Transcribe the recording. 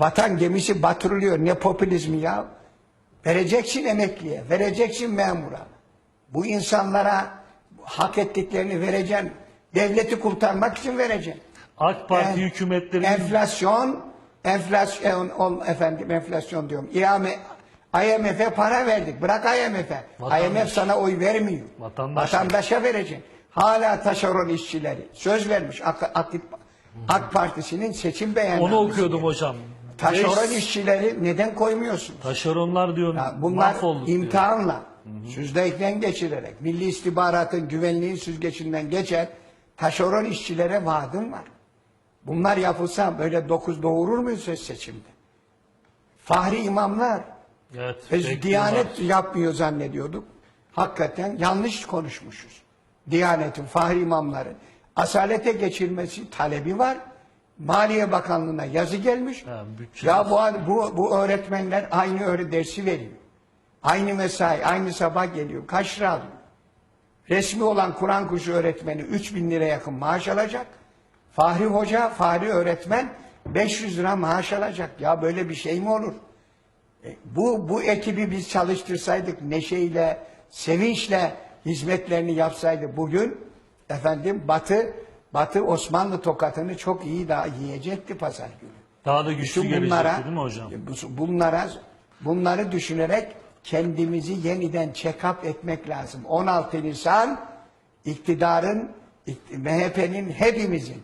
Vatan gemisi batırılıyor. Ne popülizmi ya? Vereceksin emekliye, vereceksin memura. Bu insanlara hak ettiklerini vereceksin. Devleti kurtarmak için vereceksin. AK Parti En- hükümetlerinin Enflasyon, enflasyon, ol- efendim enflasyon diyorum. İame, IMF'e para verdik. Bırak IMF'e. IMF sana oy vermiyor. Vatandaş. Vatandaşa vereceksin. Hala taşeron işçileri. Söz vermiş AK, AK, AK Partisi'nin seçim beyannamesi. onu okuyordum hocam. Taşeron Beş- işçileri neden koymuyorsun? Taşeronlar diyor Ya bunlar mahvolduk diyor. imtihanla, süzgeçten geçirerek, milli istihbaratın güvenliğin süzgecinden geçer, taşeron işçilere vaadim var. Bunlar yapılsa böyle dokuz doğurur muyuz söz seçimde? Fahri imamlar, Evet, biz bekliyorlar. Diyanet yapmıyor zannediyorduk. Hakikaten yanlış konuşmuşuz. Diyanetin, fahri imamları. Asalete geçirmesi talebi var. Maliye Bakanlığı'na yazı gelmiş. Ha, bütçe- ya bu, bu, bu öğretmenler aynı öyle dersi veriyor. Aynı mesai, aynı sabah geliyor. Kaç lira alıyor? Resmi olan Kur'an kursu öğretmeni 3000 lira yakın maaş alacak. Fahri Hoca, Fahri öğretmen 500 lira maaş alacak. Ya böyle bir şey mi olur? E, Bu, bu ekibi biz çalıştırsaydık neşeyle, sevinçle hizmetlerini yapsaydı bugün efendim Batı Batı Osmanlı tokatını çok iyi daha yiyecekti pazar günü. Daha da güçlü Bütün gelecekti bunlara, değil mi hocam? bu- bunlara, bunları düşünerek kendimizi yeniden check-up etmek lazım. 16 Nisan iktidarın, MHP'nin hepimizin